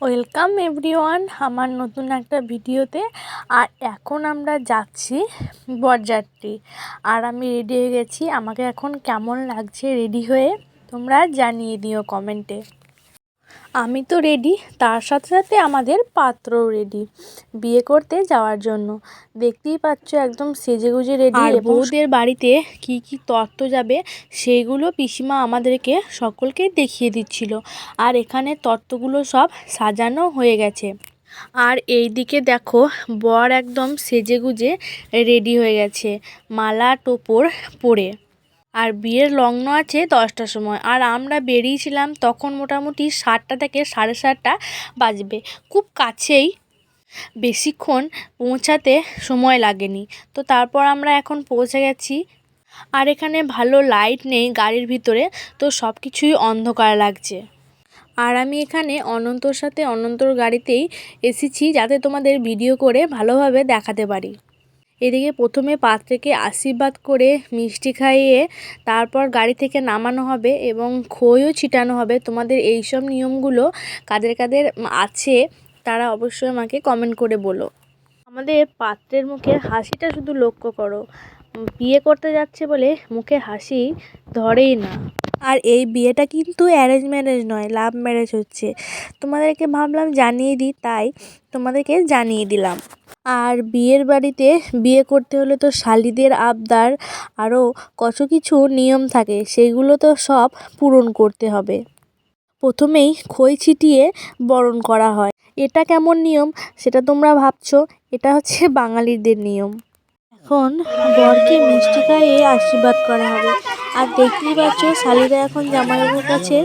Welcome everyone আমার নতুন একটা ভিডিওতে। আর এখন আমরা যাচ্ছি বরযাত্রী। আর আমি রেডি হয়ে গেছি। আমাকে এখন কেমন লাগছে রেডি হয়ে তোমরা জানিয়ে দিও কমেন্টে আমি তো রেডি তার সাথে সাথে আমাদের পাত্রও রেডি বিয়ে করতে যাওয়ার জন্য। দেখতেই পাচ্ছ একদম সেজেগুজে রেডি আর বউদের বাড়িতে কি কি তত্ত্ব যাবে সেইগুলো পিসিমা আমাদেরকে সকলকে দেখিয়ে দিচ্ছিল। আর এখানে তত্ত্বগুলো সব সাজানো হয়ে গেছে। আর এই দিকে দেখো বর একদম সেজেগুজে রেডি হয়ে গেছে মালা টোপর পরে। আর বিয়ের লগ্ন আছে দশটার সময়। আর আমরা বেরিয়েছিলাম তখন মোটামুটি সাতটা থেকে সাড়ে সাতটা বাজবে। খুব কাছেই বেশিক্ষণ পৌঁছাতে সময় লাগেনি। তো তারপর আমরা এখন পৌঁছে গেছি। আর এখানে ভালো লাইট নেই গাড়ির ভিতরে, তো সব কিছুই অন্ধকার লাগছে। আর আমি এখানে অনন্তর সাথে অনন্তর গাড়িতেই এসেছি যাতে তোমাদের ভিডিও করে ভালোভাবে দেখাতে পারি। এদিকে প্রথমে পাত্রকে আশীর্বাদ করে মিষ্টি খাইয়ে তারপর গাড়ি থেকে নামানো হবে এবং খইও ছিটানো হবে। তোমাদের এই সব নিয়মগুলো কাদের কাদের আছে তারা অবশ্যই আমাকে কমেন্ট করে বলো। আমাদের পাত্রের মুখে হাসিটা শুধু লক্ষ্য করো। বিয়ে করতে যাচ্ছে বলে মুখে হাসি ধরেই না। আর এই বিয়েটা কিন্তু অ্যারেঞ্জ ম্যারেজ নয় লাভ ম্যারেজ হচ্ছে। তোমাদেরকে ভাবলাম জানিয়ে দিই, তাই তোমাদেরকে জানিয়ে দিলাম। আর বিয়ের বাড়িতে বিয়ে করতে হলে তো শালিদের আবদার, আরও কত কিছু নিয়ম থাকে সেইগুলো তো সব পূরণ করতে হবে। প্রথমেই খই ছিটিয়ে বরণ করা হয়। এটা কেমন নিয়ম, সেটা তোমরা ভাবছ, এটা হচ্ছে বাঙালিদের নিয়ম। এখন বরকে মিষ্টি খাইয়ে আশীর্বাদ করা হবে। আর দেখতেই পাচ্ছ শালিরা এখন জামাইবাবুর কাছে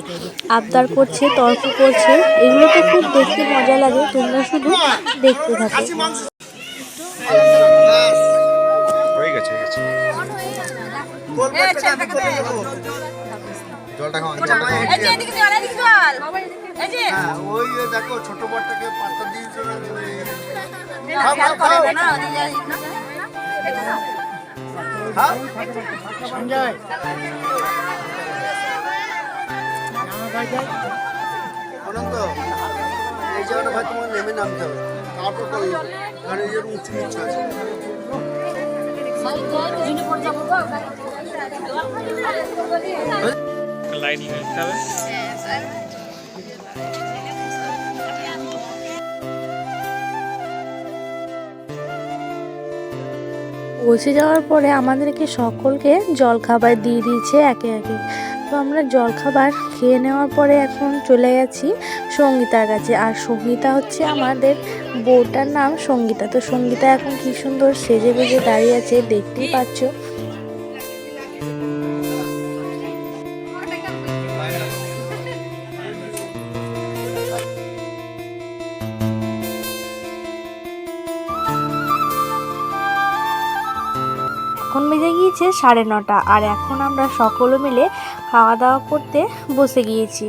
আবদার করছে তর্ক করছে। এগুলো তো খুব দেখতে মজা লাগে তোমরা শুধু দেখতে থাকো। গেছে গেছে। জলটা খাওয়া ওই যে দেখো ছোট পাত্তা। খাও। সঞ্জয় অনন্ত এই জায়গাটা ভাই তোমার নেমে নামতে হবে তারপর কারণ এই যে উঁচু নিচু আছে হবে পৌঁছে যাওয়ার পরে আমাদেরকে সকলকে জলখাবার দিয়ে দিয়েছে একে একে। তো আমরা জলখাবার খেয়ে নেওয়ার পরে এখন চলে গেছি সঙ্গীতার কাছে। আর সঙ্গীতা হচ্ছে আমাদের বউটার নাম সঙ্গীতা। তো সঙ্গীতা এখন কী সুন্দর সেজে বেজে দাঁড়িয়ে আছে দেখতেই পাচ্ছ। এখন বেজে গিয়েছে সাড়ে নটা, আর এখন আমরা সকলে মিলে খাওয়া দাওয়া করতে বসে গিয়েছি।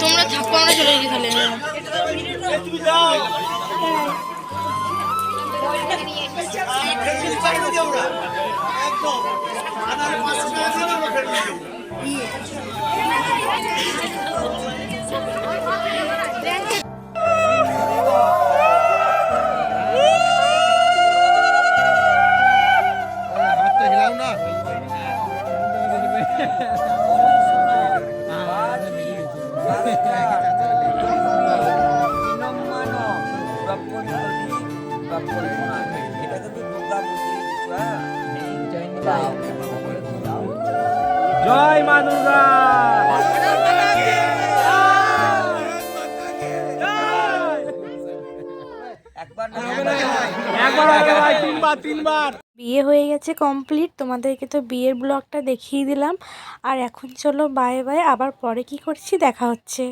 তোমরা থাকো আমরা চলে গেছি তাহলে একদম জয় মা দুর্গা। বিয়ে হয়ে গেছে কমপ্লিট তোমাদেরকে তো বিয়ের ব্লগটা দেখিয়ে দিলাম। আর এখন চলো বাই বাই আবার পরে কি করছি দেখা হচ্ছে।